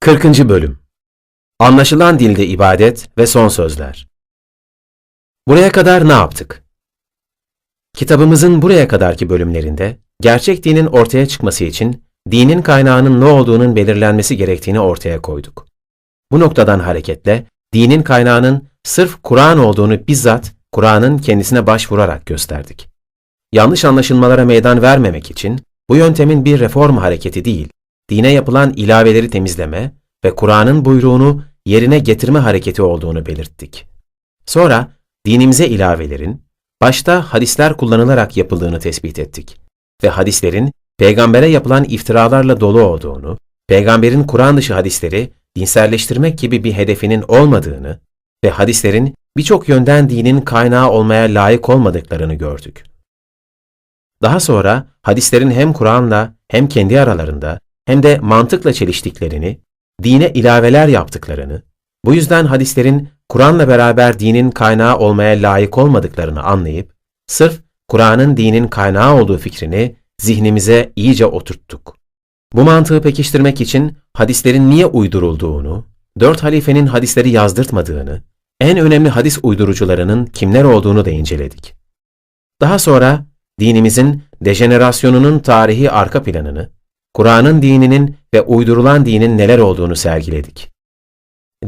40. Bölüm Anlaşılan dilde ibadet ve son sözler. Buraya kadar ne yaptık? Kitabımızın buraya kadarki bölümlerinde gerçek dinin ortaya çıkması için dinin kaynağının ne olduğunun belirlenmesi gerektiğini ortaya koyduk. Bu noktadan hareketle dinin kaynağının sırf Kur'an olduğunu bizzat Kur'an'ın kendisine başvurarak gösterdik. Yanlış anlaşılmalara meydan vermemek için bu yöntemin bir reform hareketi değil, dine yapılan ilaveleri temizleme ve Kur'an'ın buyruğunu yerine getirme hareketi olduğunu belirttik. Sonra dinimize ilavelerin, başta hadisler kullanılarak yapıldığını tespit ettik ve hadislerin peygambere yapılan iftiralarla dolu olduğunu, peygamberin Kur'an dışı hadisleri dinselleştirmek gibi bir hedefinin olmadığını ve hadislerin birçok yönden dinin kaynağı olmaya layık olmadıklarını gördük. Daha sonra hadislerin hem Kur'an'la hem kendi aralarında hem de mantıkla çeliştiklerini, dine ilaveler yaptıklarını, bu yüzden hadislerin Kur'an'la beraber dinin kaynağı olmaya layık olmadıklarını anlayıp, sırf Kur'an'ın dinin kaynağı olduğu fikrini zihnimize iyice oturttuk. Bu mantığı pekiştirmek için hadislerin niye uydurulduğunu, dört halifenin hadisleri yazdırtmadığını, en önemli hadis uydurucularının kimler olduğunu da inceledik. Daha sonra dinimizin dejenerasyonunun tarihi arka planını, Kur'an'ın dininin ve uydurulan dinin neler olduğunu sergiledik.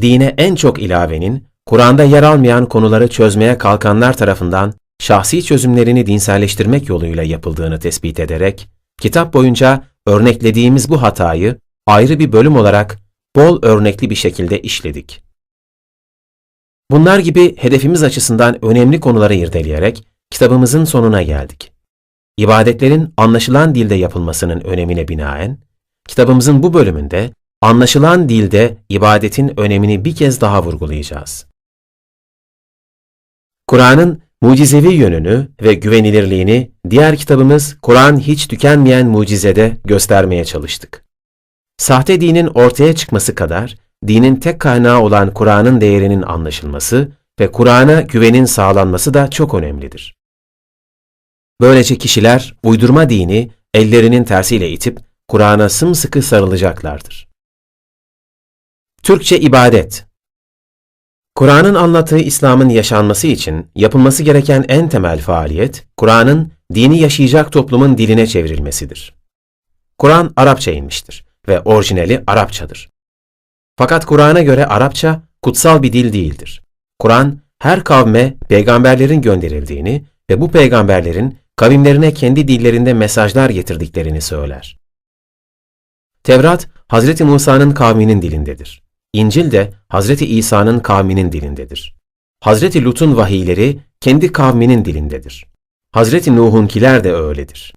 Dine en çok ilavenin, Kur'an'da yer almayan konuları çözmeye kalkanlar tarafından şahsi çözümlerini dinselleştirmek yoluyla yapıldığını tespit ederek, kitap boyunca örneklediğimiz bu hatayı ayrı bir bölüm olarak bol örnekli bir şekilde işledik. Bunlar gibi hedefimiz açısından önemli konuları irdeleyerek kitabımızın sonuna geldik. İbadetlerin anlaşılan dilde yapılmasının önemine binaen, kitabımızın bu bölümünde anlaşılan dilde ibadetin önemini bir kez daha vurgulayacağız. Kur'an'ın mucizevi yönünü ve güvenilirliğini diğer kitabımız Kur'an hiç tükenmeyen mucizede göstermeye çalıştık. Sahte dinin ortaya çıkması kadar dinin tek kaynağı olan Kur'an'ın değerinin anlaşılması ve Kur'an'a güvenin sağlanması da çok önemlidir. Böylece kişiler uydurma dini ellerinin tersiyle itip Kur'an'a sımsıkı sarılacaklardır. Türkçe ibadet Kur'an'ın anlattığı İslam'ın yaşanması için yapılması gereken en temel faaliyet, Kur'an'ın dini yaşayacak toplumun diline çevrilmesidir. Kur'an Arapça inmiştir ve orijinali Arapçadır. Fakat Kur'an'a göre Arapça kutsal bir dil değildir. Kur'an her kavme peygamberlerin gönderildiğini ve bu peygamberlerin kavimlerine kendi dillerinde mesajlar getirdiklerini söyler. Tevrat, Hazreti Musa'nın kavminin dilindedir. İncil de Hazreti İsa'nın kavminin dilindedir. Hazreti Lut'un vahiyleri kendi kavminin dilindedir. Hazreti Nuh'unkiler de öyledir.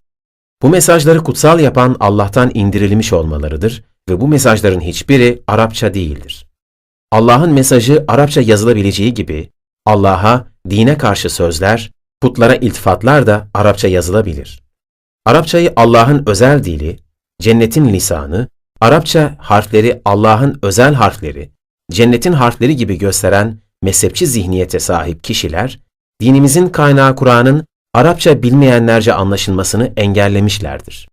Bu mesajları kutsal yapan Allah'tan indirilmiş olmalarıdır ve bu mesajların hiçbiri Arapça değildir. Allah'ın mesajı Arapça yazılabileceği gibi Allah'a dine karşı sözler, putlara iltifatlar da Arapça yazılabilir. Arapçayı Allah'ın özel dili, cennetin lisanı, Arapça harfleri Allah'ın özel harfleri, cennetin harfleri gibi gösteren mezhepçi zihniyete sahip kişiler, dinimizin kaynağı Kur'an'ın Arapça bilmeyenlerce anlaşılmasını engellemişlerdir.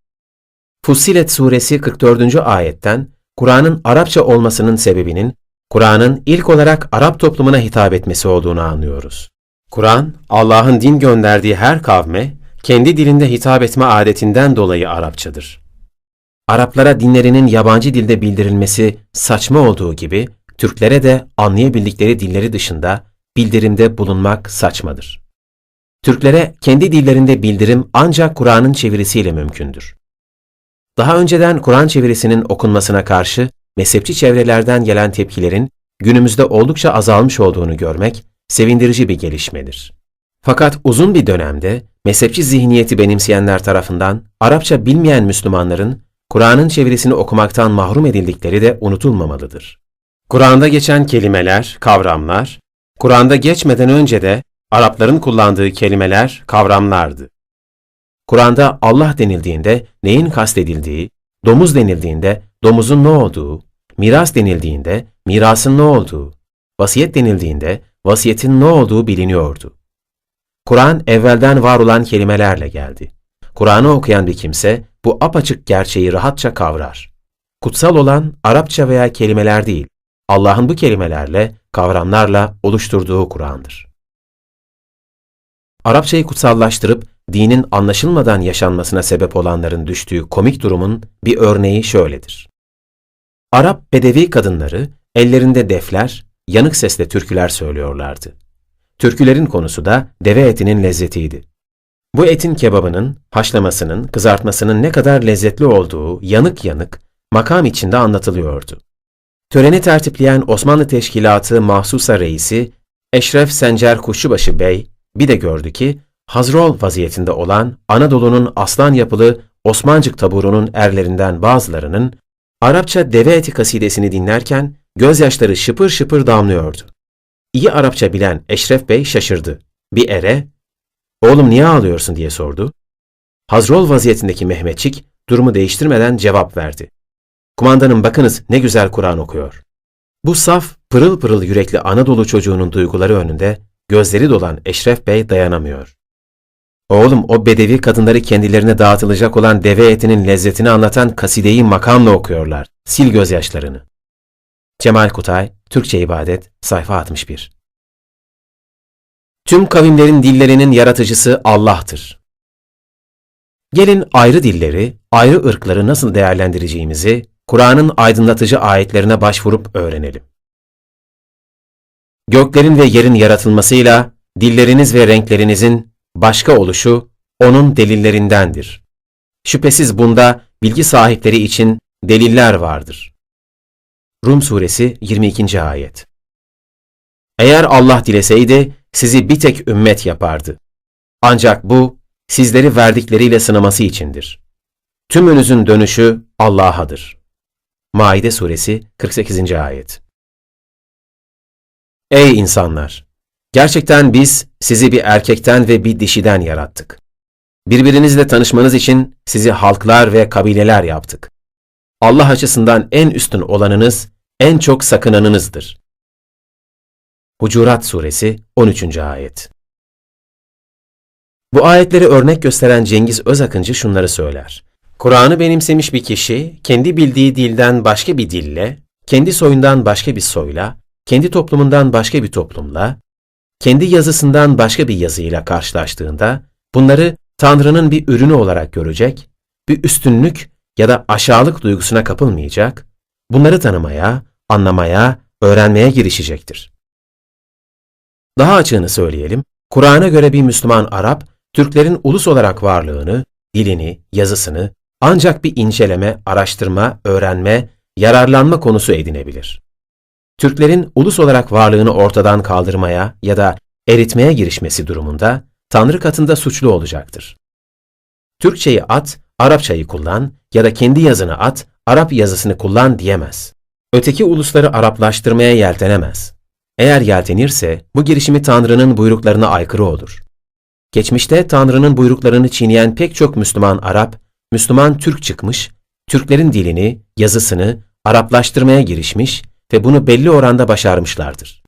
Fussilet suresi 44. ayetten Kur'an'ın Arapça olmasının sebebinin Kur'an'ın ilk olarak Arap toplumuna hitap etmesi olduğunu anlıyoruz. Kur'an, Allah'ın din gönderdiği her kavme kendi dilinde hitap etme adetinden dolayı Arapçadır. Araplara dinlerinin yabancı dilde bildirilmesi saçma olduğu gibi Türklere de anlayabildikleri dilleri dışında bildirimde bulunmak saçmadır. Türklere kendi dillerinde bildirim ancak Kur'an'ın çevirisiyle mümkündür. Daha önceden Kur'an çevirisinin okunmasına karşı mezhepçi çevrelerden gelen tepkilerin günümüzde oldukça azalmış olduğunu görmek sevindirici bir gelişmedir. Fakat uzun bir dönemde mezhepçi zihniyeti benimseyenler tarafından Arapça bilmeyen Müslümanların Kur'an'ın çevirisini okumaktan mahrum edildikleri de unutulmamalıdır. Kur'an'da geçen kelimeler, kavramlar, Kur'an'da geçmeden önce de Arapların kullandığı kelimeler, kavramlardı. Kur'an'da Allah denildiğinde neyin kastedildiği, domuz denildiğinde domuzun ne olduğu, miras denildiğinde mirasın ne olduğu, vasiyet denildiğinde vasiyetin ne olduğu biliniyordu. Kur'an evvelden var olan kelimelerle geldi. Kur'an'ı okuyan bir kimse bu apaçık gerçeği rahatça kavrar. kutsal olan Arapça veya kelimeler değil, Allah'ın bu kelimelerle, kavramlarla oluşturduğu Kur'an'dır. Arapçayı kutsallaştırıp dinin anlaşılmadan yaşanmasına sebep olanların düştüğü komik durumun bir örneği şöyledir. Arap bedevi kadınları ellerinde defler, yanık sesle türküler söylüyorlardı. Türkülerin konusu da deve etinin lezzetiydi. Bu etin kebabının, haşlamasının, kızartmasının ne kadar lezzetli olduğu yanık yanık makam içinde anlatılıyordu. Töreni tertipleyen Osmanlı Teşkilatı Mahsusa Reisi Eşref Sencer Kuşçubaşı Bey bir de gördü ki Hazrol vaziyetinde olan Anadolu'nun aslan yapılı Osmancık taburunun erlerinden bazılarının Arapça deve eti kasidesini dinlerken gözyaşları şıpır şıpır damlıyordu. İyi Arapça bilen Eşref Bey şaşırdı. Bir ere, oğlum niye ağlıyorsun diye sordu. Hazrol vaziyetindeki Mehmetçik durumu değiştirmeden cevap verdi. Kumandanım bakınız ne güzel Kur'an okuyor. Bu saf, pırıl pırıl yürekli Anadolu çocuğunun duyguları önünde gözleri dolan Eşref Bey dayanamıyor. Oğlum o bedevi kadınları kendilerine dağıtılacak olan deve etinin lezzetini anlatan kasideyi makamla okuyorlar. Sil gözyaşlarını. Cemal Kutay, Türkçe İbadet, sayfa 61. Tüm kavimlerin dillerinin yaratıcısı Allah'tır. Gelin ayrı dilleri, ayrı ırkları nasıl değerlendireceğimizi Kur'an'ın aydınlatıcı ayetlerine başvurup öğrenelim. Göklerin ve yerin yaratılmasıyla dilleriniz ve renklerinizin başka oluşu onun delillerindendir. Şüphesiz bunda bilgi sahipleri için deliller vardır. Rum Suresi 22. Ayet Eğer Allah dileseydi sizi bir tek ümmet yapardı. Ancak bu sizleri verdikleriyle sınaması içindir. Tümünüzün dönüşü Allah'adır. Maide Suresi 48. Ayet Ey insanlar! Gerçekten biz sizi bir erkekten ve bir dişiden yarattık. Birbirinizle tanışmanız için sizi halklar ve kabileler yaptık. Allah açısından en üstün olanınız, en çok sakınanınızdır. Hucurat Suresi 13. Ayet Bu ayetleri örnek gösteren Cengiz Özakıncı şunları söyler. Kur'an'ı benimsemiş bir kişi, kendi bildiği dilden başka bir dille, kendi soyundan başka bir soyla, kendi toplumundan başka bir toplumla, kendi yazısından başka bir yazıyla karşılaştığında, bunları Tanrı'nın bir ürünü olarak görecek, bir üstünlük ya da aşağılık duygusuna kapılmayacak, bunları tanımaya, anlamaya, öğrenmeye girişecektir. Daha açığını söyleyelim, Kur'an'a göre bir Müslüman Arap, Türklerin ulus olarak varlığını, dilini, yazısını ancak bir inceleme, araştırma, öğrenme, yararlanma konusu edinebilir. Türklerin ulus olarak varlığını ortadan kaldırmaya ya da eritmeye girişmesi durumunda Tanrı katında suçlu olacaktır. Türkçeyi at, Arapçayı kullan ya da kendi yazını at, Arap yazısını kullan diyemez. Öteki ulusları Araplaştırmaya yeltenemez. Eğer yeltenirse bu girişimi Tanrı'nın buyruklarına aykırı olur. Geçmişte Tanrı'nın buyruklarını çiğneyen pek çok Müslüman Arap, Müslüman Türk çıkmış, Türklerin dilini, yazısını Araplaştırmaya girişmiş ve bunu belli oranda başarmışlardır.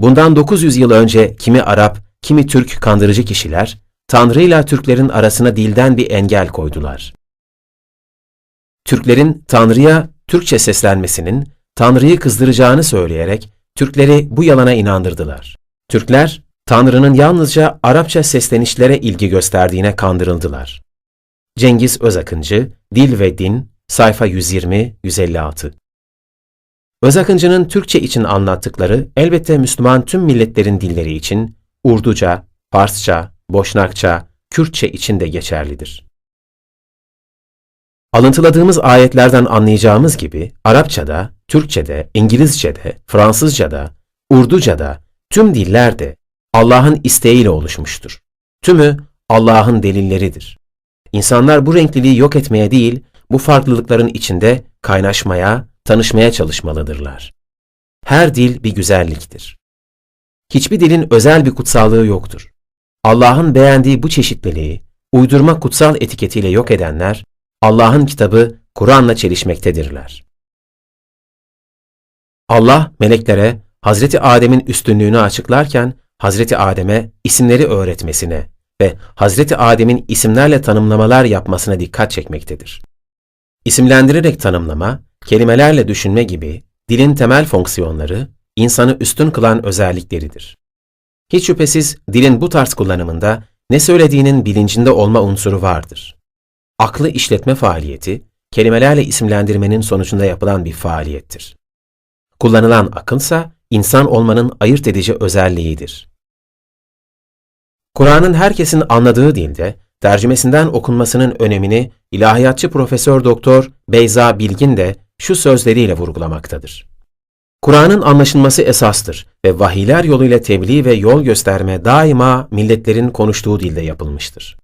Bundan 900 yıl önce kimi Arap, kimi Türk kandırıcı kişiler, Tanrı ile Türklerin arasına dilden bir engel koydular. Türklerin Tanrı'ya Türkçe seslenmesinin Tanrı'yı kızdıracağını söyleyerek Türkleri bu yalana inandırdılar. Türkler, Tanrı'nın yalnızca Arapça seslenişlere ilgi gösterdiğine kandırıldılar. Cengiz Özakıncı, Dil ve Din, sayfa 120-156 Özakıncı'nın Türkçe için anlattıkları elbette Müslüman tüm milletlerin dilleri için Urduca, Farsça, Boşnakça, Kürtçe için de geçerlidir. Alıntıladığımız ayetlerden anlayacağımız gibi Arapçada, Türkçede, İngilizce'de, Fransızca'da, Urduca'da, tüm dillerde Allah'ın isteğiyle oluşmuştur. Tümü Allah'ın delilleridir. İnsanlar bu renkliliği yok etmeye değil, bu farklılıkların içinde kaynaşmaya, tanışmaya çalışmalıdırlar. Her dil bir güzelliktir. Hiçbir dilin özel bir kutsallığı yoktur. Allah'ın beğendiği bu çeşitliliği, uydurma kutsal etiketiyle yok edenler, Allah'ın kitabı Kur'an'la çelişmektedirler. Allah meleklere Hazreti Adem'in üstünlüğünü açıklarken Hazreti Adem'e isimleri öğretmesine ve Hazreti Adem'in isimlerle tanımlamalar yapmasına dikkat çekmektedir. İsimlendirerek tanımlama, kelimelerle düşünme gibi dilin temel fonksiyonları, insanı üstün kılan özellikleridir. Hiç şüphesiz dilin bu tarz kullanımında ne söylediğinin bilincinde olma unsuru vardır. Aklı işletme faaliyeti, kelimelerle isimlendirmenin sonucunda yapılan bir faaliyettir. Kullanılan akılsa, insan olmanın ayırt edici özelliğidir. Kur'an'ın herkesin anladığı dilde, tercümesinden okunmasının önemini ilahiyatçı Profesör Doktor Beyza Bilgin de şu sözleriyle vurgulamaktadır. Kur'an'ın anlaşılması esastır ve vahiyler yoluyla tebliğ ve yol gösterme daima milletlerin konuştuğu dilde yapılmıştır.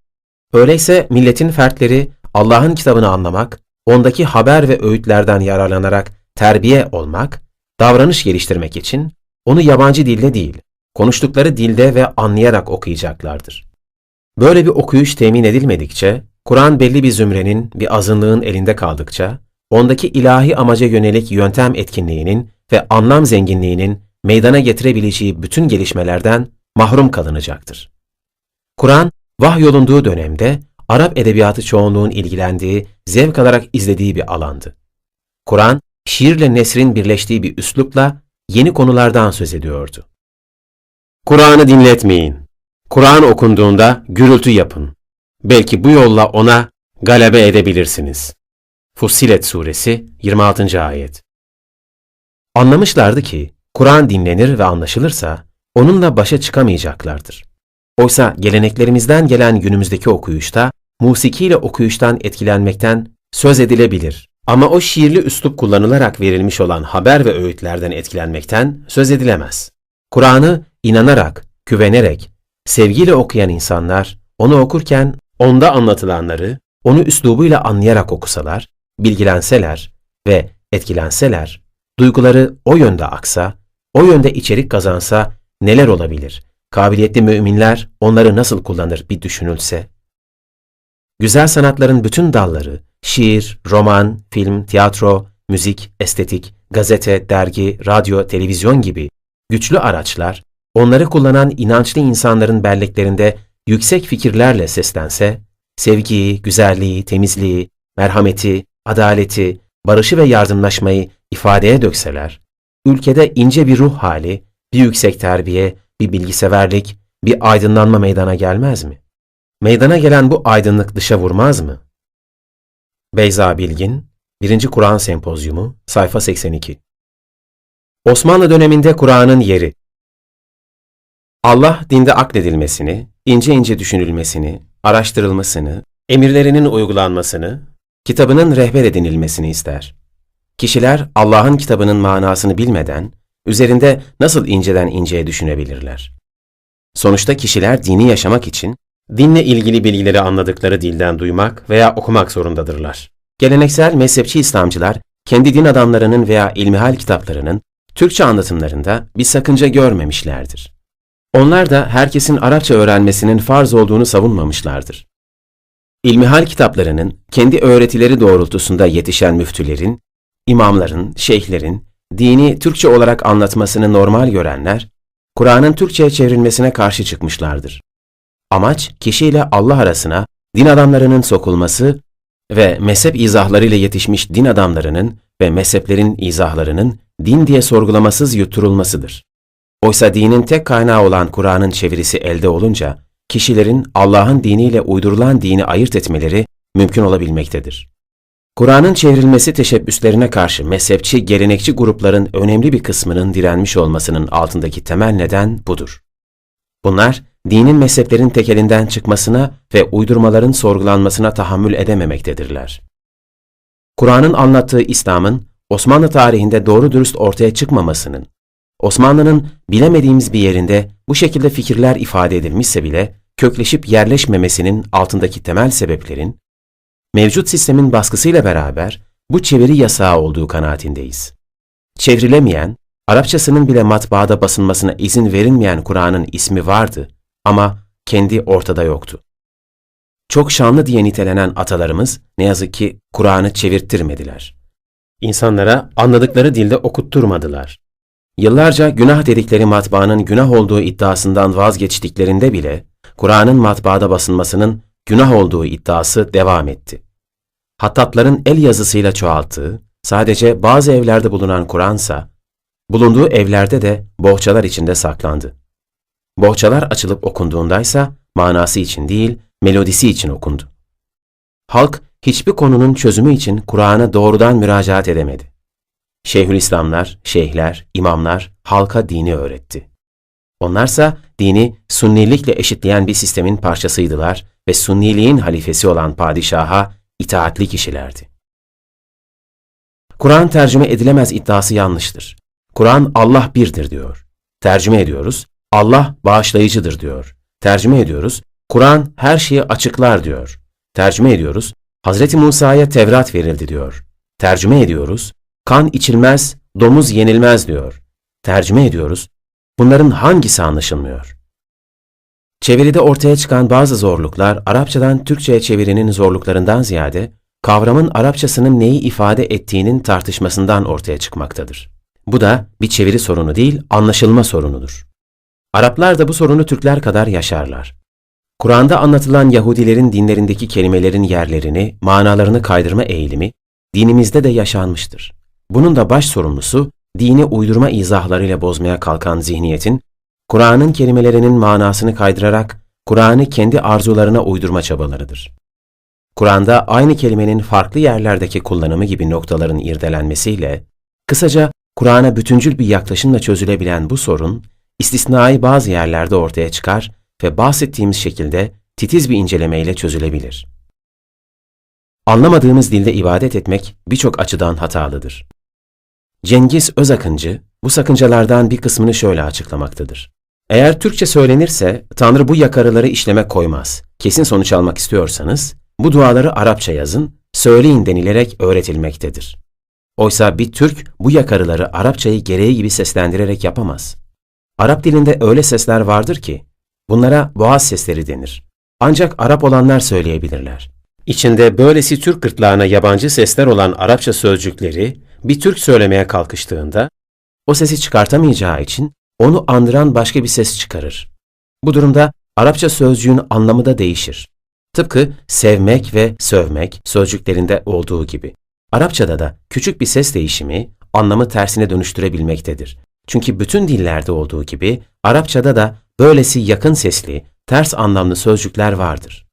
Öyleyse milletin fertleri Allah'ın kitabını anlamak, ondaki haber ve öğütlerden yararlanarak terbiye olmak, davranış geliştirmek için onu yabancı dilde değil, konuştukları dilde ve anlayarak okuyacaklardır. Böyle bir okuyuş temin edilmedikçe, Kur'an belli bir zümrenin, bir azınlığın elinde kaldıkça, ondaki ilahi amaca yönelik yöntem etkinliğinin ve anlam zenginliğinin meydana getirebileceği bütün gelişmelerden mahrum kalınacaktır. Kur'an, vahyolunduğu dönemde Arap edebiyatı çoğunluğun ilgilendiği, zevk alarak izlediği bir alandı. Kur'an, şiirle nesrin birleştiği bir üslupla yeni konulardan söz ediyordu. Kur'an'ı dinletmeyin. Kur'an okunduğunda gürültü yapın. Belki bu yolla ona galebe edebilirsiniz. Fussilet Suresi 26. Ayet Anlamışlardı ki, Kur'an dinlenir ve anlaşılırsa, onunla başa çıkamayacaklardır. Oysa geleneklerimizden gelen günümüzdeki okuyuşta, musikiyle okuyuştan etkilenmekten söz edilebilir. Ama o şiirli üslup kullanılarak verilmiş olan haber ve öğütlerden etkilenmekten söz edilemez. Kur'an'ı inanarak, güvenerek, sevgiyle okuyan insanlar, onu okurken onda anlatılanları, onu üslubuyla anlayarak okusalar, bilgilenseler ve etkilenseler, duyguları o yönde aksa, o yönde içerik kazansa neler olabilir? Kabiliyetli müminler onları nasıl kullanır bir düşünülse? Güzel sanatların bütün dalları, şiir, roman, film, tiyatro, müzik, estetik, gazete, dergi, radyo, televizyon gibi güçlü araçlar, onları kullanan inançlı insanların belleklerinde yüksek fikirlerle seslense, sevgiyi, güzelliği, temizliği, merhameti, adaleti, barışı ve yardımlaşmayı ifadeye dökseler, ülkede ince bir ruh hali, bir yüksek terbiye, bir bilgiseverlik, bir aydınlanma meydana gelmez mi? Meydana gelen bu aydınlık dışa vurmaz mı? Beyza Bilgin, 1. Kur'an Sempozyumu, sayfa 82 Osmanlı döneminde Kur'an'ın yeri Allah dinde akledilmesini, ince ince düşünülmesini, araştırılmasını, emirlerinin uygulanmasını, kitabının rehber edinilmesini ister. Kişiler Allah'ın kitabının manasını bilmeden, üzerinde nasıl inceden inceye düşünebilirler? Sonuçta kişiler dini yaşamak için, dinle ilgili bilgileri anladıkları dilden duymak veya okumak zorundadırlar. Geleneksel mezhepçi İslamcılar, kendi din adamlarının veya ilmihal kitaplarının Türkçe anlatımlarında bir sakınca görmemişlerdir. Onlar da herkesin Arapça öğrenmesinin farz olduğunu savunmamışlardır. İlmihal kitaplarının kendi öğretileri doğrultusunda yetişen müftülerin, imamların, şeyhlerin, dini Türkçe olarak anlatmasını normal görenler, Kur'an'ın Türkçe'ye çevrilmesine karşı çıkmışlardır. Amaç, kişiyle Allah arasına din adamlarının sokulması ve mezhep izahlarıyla yetişmiş din adamlarının ve mezheplerin izahlarının din diye sorgulamasız yutturulmasıdır. Oysa dinin tek kaynağı olan Kur'an'ın çevirisi elde olunca, kişilerin Allah'ın diniyle uydurulan dini ayırt etmeleri mümkün olabilmektedir. Kur'an'ın çevrilmesi teşebbüslerine karşı mezhepçi, gelenekçi grupların önemli bir kısmının direnmiş olmasının altındaki temel neden budur. Bunlar, dinin mezheplerin tekelinden çıkmasına ve uydurmaların sorgulanmasına tahammül edememektedirler. Kur'an'ın anlattığı İslam'ın Osmanlı tarihinde doğru dürüst ortaya çıkmamasının, Osmanlı'nın bilemediğimiz bir yerinde bu şekilde fikirler ifade edilmişse bile kökleşip yerleşmemesinin altındaki temel sebeplerin, mevcut sistemin baskısıyla beraber bu çeviri yasağı olduğu kanaatindeyiz. Çevrilemeyen, Arapçasının bile matbaada basılmasına izin verilmeyen Kur'an'ın ismi vardı ama kendi ortada yoktu. Çok şanlı diye nitelenen atalarımız ne yazık ki Kur'an'ı çevirttirmediler. İnsanlara anladıkları dilde okutturmadılar. Yıllarca günah dedikleri matbaanın günah olduğu iddiasından vazgeçtiklerinde bile Kur'an'ın matbaada basılmasının günah olduğu iddiası devam etti. hattatların el yazısıyla çoğalttığı, sadece bazı evlerde bulunan Kur'ansa, bulunduğu evlerde de bohçalar içinde saklandı. Bohçalar açılıp okunduğundaysa manası için değil, melodisi için okundu. Halk hiçbir konunun çözümü için Kur'an'a doğrudan müracaat edemedi. Şeyhülislamlar, şeyhler, imamlar halka dini öğretti. Onlarsa dini sunnilikle eşitleyen bir sistemin parçasıydılar ve sunniliğin halifesi olan padişaha itaatli kişilerdi. Kur'an tercüme edilemez iddiası yanlıştır. Kur'an Allah birdir diyor. Tercüme ediyoruz. Allah bağışlayıcıdır diyor. Tercüme ediyoruz. Kur'an her şeyi açıklar diyor. Tercüme ediyoruz. Hazreti Musa'ya Tevrat verildi diyor. Tercüme ediyoruz. Kan içilmez, domuz yenilmez diyor. Tercüme ediyoruz. Bunların hangisi anlaşılmıyor? Çeviride ortaya çıkan bazı zorluklar Arapçadan Türkçe'ye çevirinin zorluklarından ziyade kavramın Arapçasının neyi ifade ettiğinin tartışmasından ortaya çıkmaktadır. Bu da bir çeviri sorunu değil, anlaşılma sorunudur. Araplar da bu sorunu Türkler kadar yaşarlar. Kur'an'da anlatılan Yahudilerin dinlerindeki kelimelerin yerlerini, manalarını kaydırma eğilimi dinimizde de yaşanmıştır. Bunun da baş sorumlusu dini uydurma izahlarıyla bozmaya kalkan zihniyetin Kur'an'ın kelimelerinin manasını kaydırarak Kur'an'ı kendi arzularına uydurma çabalarıdır. Kur'an'da aynı kelimenin farklı yerlerdeki kullanımı gibi noktaların irdelenmesiyle, kısaca Kur'an'a bütüncül bir yaklaşımla çözülebilen bu sorun, istisnai bazı yerlerde ortaya çıkar ve bahsettiğimiz şekilde titiz bir incelemeyle çözülebilir. Anlamadığımız dilde ibadet etmek birçok açıdan hatalıdır. Cengiz Özakıncı bu sakıncalardan bir kısmını şöyle açıklamaktadır. Eğer Türkçe söylenirse Tanrı bu yakarıları işleme koymaz. Kesin sonuç almak istiyorsanız bu duaları Arapça yazın, söyleyin denilerek öğretilmektedir. Oysa bir Türk bu yakarıları Arapçayı gereği gibi seslendirerek yapamaz. Arap dilinde öyle sesler vardır ki bunlara boğaz sesleri denir. Ancak Arap olanlar söyleyebilirler. İçinde böylesi Türk gırtlağına yabancı sesler olan Arapça sözcükleri bir Türk söylemeye kalkıştığında o sesi çıkartamayacağı için onu andıran başka bir ses çıkarır. Bu durumda Arapça sözcüğün anlamı da değişir. Tıpkı sevmek ve sövmek sözcüklerinde olduğu gibi. Arapçada da küçük bir ses değişimi anlamı tersine dönüştürebilmektedir. Çünkü bütün dillerde olduğu gibi Arapçada da böylesi yakın sesli, ters anlamlı sözcükler vardır.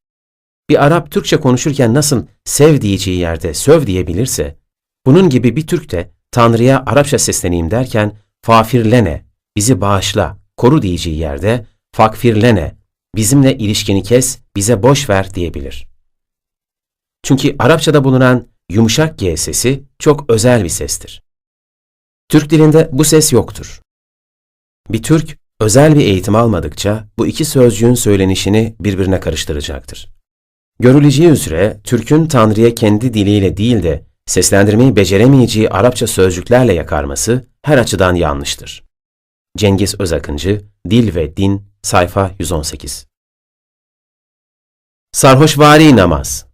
Bir Arap Türkçe konuşurken nasıl sev diyeceği yerde söv diyebilirse, bunun gibi bir Türk de Tanrı'ya Arapça sesleneyim derken fafirlene, bizi bağışla, koru diyeceği yerde fakfirlene, bizimle ilişkini kes, bize boş ver diyebilir. Çünkü Arapçada bulunan yumuşak G sesi çok özel bir sestir. Türk dilinde bu ses yoktur. Bir Türk özel bir eğitim almadıkça bu iki sözcüğün söylenişini birbirine karıştıracaktır. Görüleceği üzere Türk'ün Tanrı'ya kendi diliyle değil de seslendirmeyi beceremeyeceği Arapça sözcüklerle yakarması her açıdan yanlıştır. Cengiz Özakıncı, Dil ve Din, sayfa 118 Sarhoşvari namaz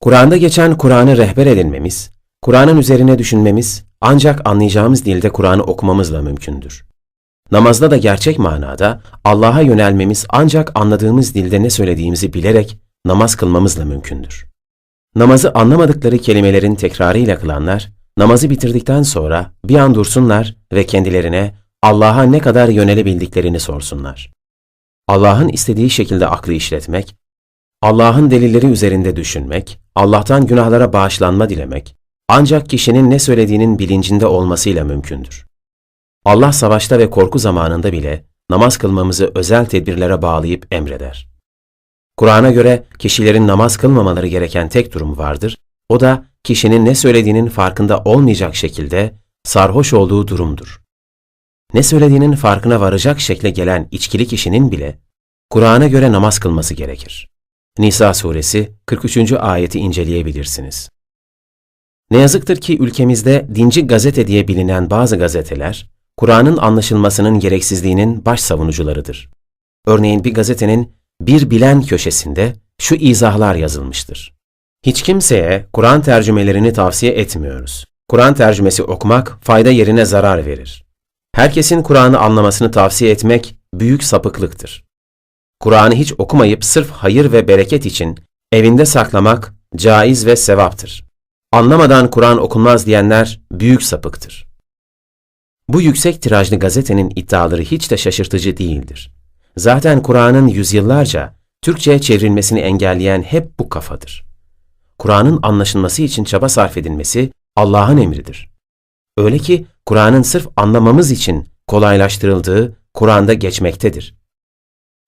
Kur'an'da geçen Kur'an'ı rehber edinmemiz, Kur'an'ın üzerine düşünmemiz ancak anlayacağımız dilde Kur'an'ı okumamızla mümkündür. Namazda da gerçek manada Allah'a yönelmemiz ancak anladığımız dilde ne söylediğimizi bilerek namaz kılmamızla mümkündür. Namazı anlamadıkları kelimelerin tekrarıyla kılanlar, namazı bitirdikten sonra bir an dursunlar ve kendilerine Allah'a ne kadar yönelebildiklerini sorsunlar. Allah'ın istediği şekilde aklı işletmek, Allah'ın delilleri üzerinde düşünmek, Allah'tan günahlara bağışlanma dilemek, ancak kişinin ne söylediğinin bilincinde olmasıyla mümkündür. Allah savaşta ve korku zamanında bile namaz kılmamızı özel tedbirlere bağlayıp emreder. Kur'an'a göre kişilerin namaz kılmamaları gereken tek durum vardır. O da kişinin ne söylediğinin farkında olmayacak şekilde sarhoş olduğu durumdur. Ne söylediğinin farkına varacak şekle gelen içkili kişinin bile Kur'an'a göre namaz kılması gerekir. Nisa suresi 43. ayeti inceleyebilirsiniz. Ne yazıktır ki ülkemizde dinci gazete diye bilinen bazı gazeteler, Kur'an'ın anlaşılmasının gereksizliğinin baş savunucularıdır. Örneğin bir gazetenin bir bilen köşesinde şu izahlar yazılmıştır. Hiç kimseye Kur'an tercümelerini tavsiye etmiyoruz. Kur'an tercümesi okumak fayda yerine zarar verir. Herkesin Kur'an'ı anlamasını tavsiye etmek büyük sapıklıktır. Kur'an'ı hiç okumayıp sırf hayır ve bereket için evinde saklamak caiz ve sevaptır. Anlamadan Kur'an okunmaz diyenler büyük sapıktır. Bu yüksek tirajlı gazetenin iddiaları hiç de şaşırtıcı değildir. Zaten Kur'an'ın yüzyıllarca Türkçe'ye çevrilmesini engelleyen hep bu kafadır. Kur'an'ın anlaşılması için çaba sarf edilmesi Allah'ın emridir. Öyle ki Kur'an'ın sırf anlamamız için kolaylaştırıldığı Kur'an'da geçmektedir.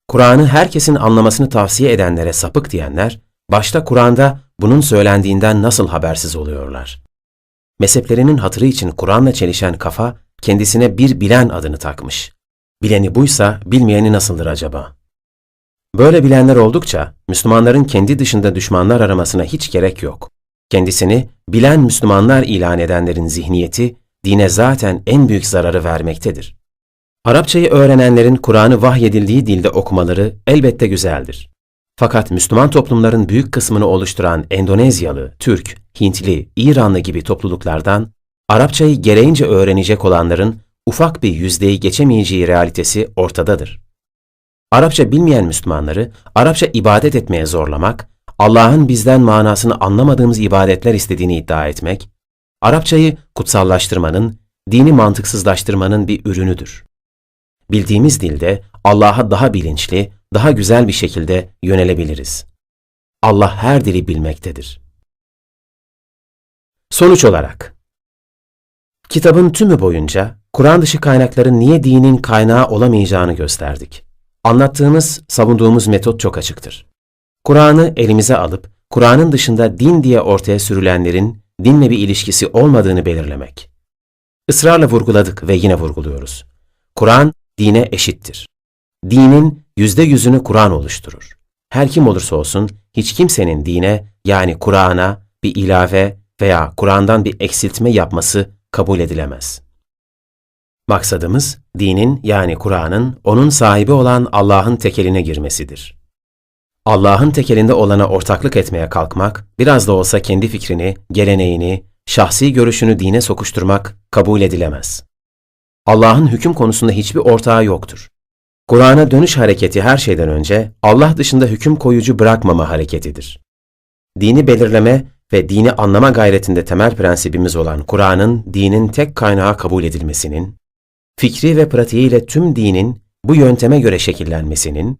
Kur'an'ı herkesin anlamasını tavsiye edenlere sapık diyenler, başta Kur'an'da bunun söylendiğinden nasıl habersiz oluyorlar? Mezheplerinin hatırı için Kur'an'la çelişen kafa, kendisine bir bilen adını takmış. Bileni buysa, bilmeyeni nasıldır acaba? Böyle bilenler oldukça, Müslümanların kendi dışında düşmanlar aramasına hiç gerek yok. Kendisini bilen Müslümanlar ilan edenlerin zihniyeti, dine zaten en büyük zararı vermektedir. Arapçayı öğrenenlerin Kur'an'ı vahyedildiği dilde okumaları elbette güzeldir. Fakat Müslüman toplumların büyük kısmını oluşturan Endonezyalı, Türk, Hintli, İranlı gibi topluluklardan Arapçayı gereğince öğrenecek olanların ufak bir yüzdeyi geçemeyeceği realitesi ortadadır. Arapça bilmeyen Müslümanları Arapça ibadet etmeye zorlamak, Allah'ın bizden manasını anlamadığımız ibadetler istediğini iddia etmek, Arapçayı kutsallaştırmanın, dini mantıksızlaştırmanın bir ürünüdür. Bildiğimiz dilde Allah'a daha bilinçli, daha güzel bir şekilde yönelebiliriz. Allah her dili bilmektedir. Sonuç olarak, kitabın tümü boyunca Kur'an dışı kaynakların niye dinin kaynağı olamayacağını gösterdik. Anlattığımız, savunduğumuz metot çok açıktır. Kur'an'ı elimize alıp, Kur'an'ın dışında din diye ortaya sürülenlerin dinle bir ilişkisi olmadığını belirlemek. Israrla vurguladık ve yine vurguluyoruz. Kur'an dine eşittir. Dinin yüzde yüzünü Kur'an oluşturur. Her kim olursa olsun hiç kimsenin dine yani Kur'an'a bir ilave veya Kur'an'dan bir eksiltme yapması kabul edilemez. Maksadımız dinin yani Kur'an'ın onun sahibi olan Allah'ın tekeline girmesidir. Allah'ın tekelinde olana ortaklık etmeye kalkmak, biraz da olsa kendi fikrini, geleneğini, şahsi görüşünü dine sokuşturmak kabul edilemez. Allah'ın hüküm konusunda hiçbir ortağı yoktur. Kur'an'a dönüş hareketi her şeyden önce Allah dışında hüküm koyucu bırakmama hareketidir. Dini belirleme ve dini anlama gayretinde temel prensibimiz olan Kur'an'ın dinin tek kaynağı kabul edilmesinin, fikri ve pratiğiyle tüm dinin bu yönteme göre şekillenmesinin,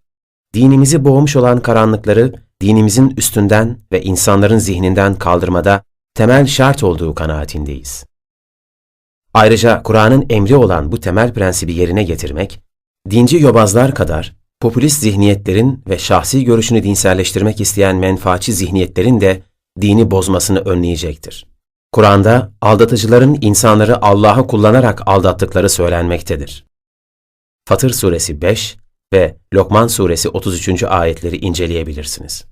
dinimizi boğmuş olan karanlıkları dinimizin üstünden ve insanların zihninden kaldırmada temel şart olduğu kanaatindeyiz. Ayrıca Kur'an'ın emri olan bu temel prensibi yerine getirmek, dinci yobazlar kadar popülist zihniyetlerin ve şahsi görüşünü dinselleştirmek isteyen menfaatçi zihniyetlerin de dini bozmasını önleyecektir. Kur'an'da aldatıcıların insanları Allah'ı kullanarak aldattıkları söylenmektedir. Fatır suresi 5 ve Lokman suresi 33. ayetleri inceleyebilirsiniz.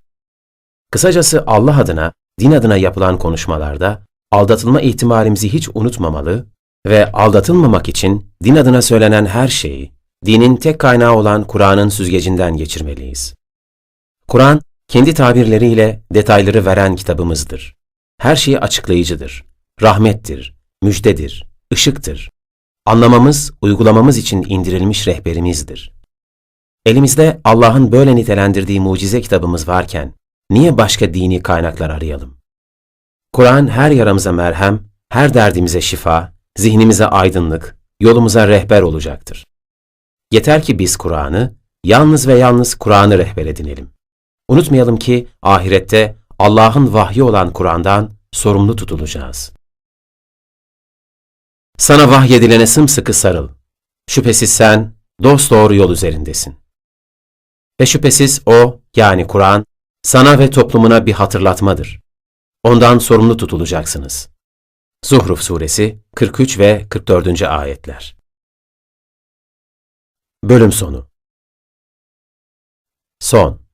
Kısacası Allah adına, din adına yapılan konuşmalarda aldatılma ihtimalimizi hiç unutmamalı ve aldatılmamak için din adına söylenen her şeyi, dinin tek kaynağı olan Kur'an'ın süzgecinden geçirmeliyiz. Kur'an, kendi tabirleriyle detayları veren kitabımızdır. Her şeyi açıklayıcıdır. Rahmettir, müjdedir, ışıktır. Anlamamız, uygulamamız için indirilmiş rehberimizdir. Elimizde Allah'ın böyle nitelendirdiği mucize kitabımız varken, niye başka dini kaynaklar arayalım? Kur'an her yaramıza merhem, her derdimize şifa, zihnimize aydınlık, yolumuza rehber olacaktır. Yeter ki biz Kur'an'ı, yalnız ve yalnız Kur'an'ı rehber edinelim. Unutmayalım ki ahirette Allah'ın vahyi olan Kur'an'dan sorumlu tutulacağız. Sana vahyedilene sımsıkı sarıl. Şüphesiz sen dosdoğru yol üzerindesin. Ve şüphesiz o, yani Kur'an, sana ve toplumuna bir hatırlatmadır. Ondan sorumlu tutulacaksınız. Zuhruf Suresi 43 ve 44. ayetler. Bölüm sonu Son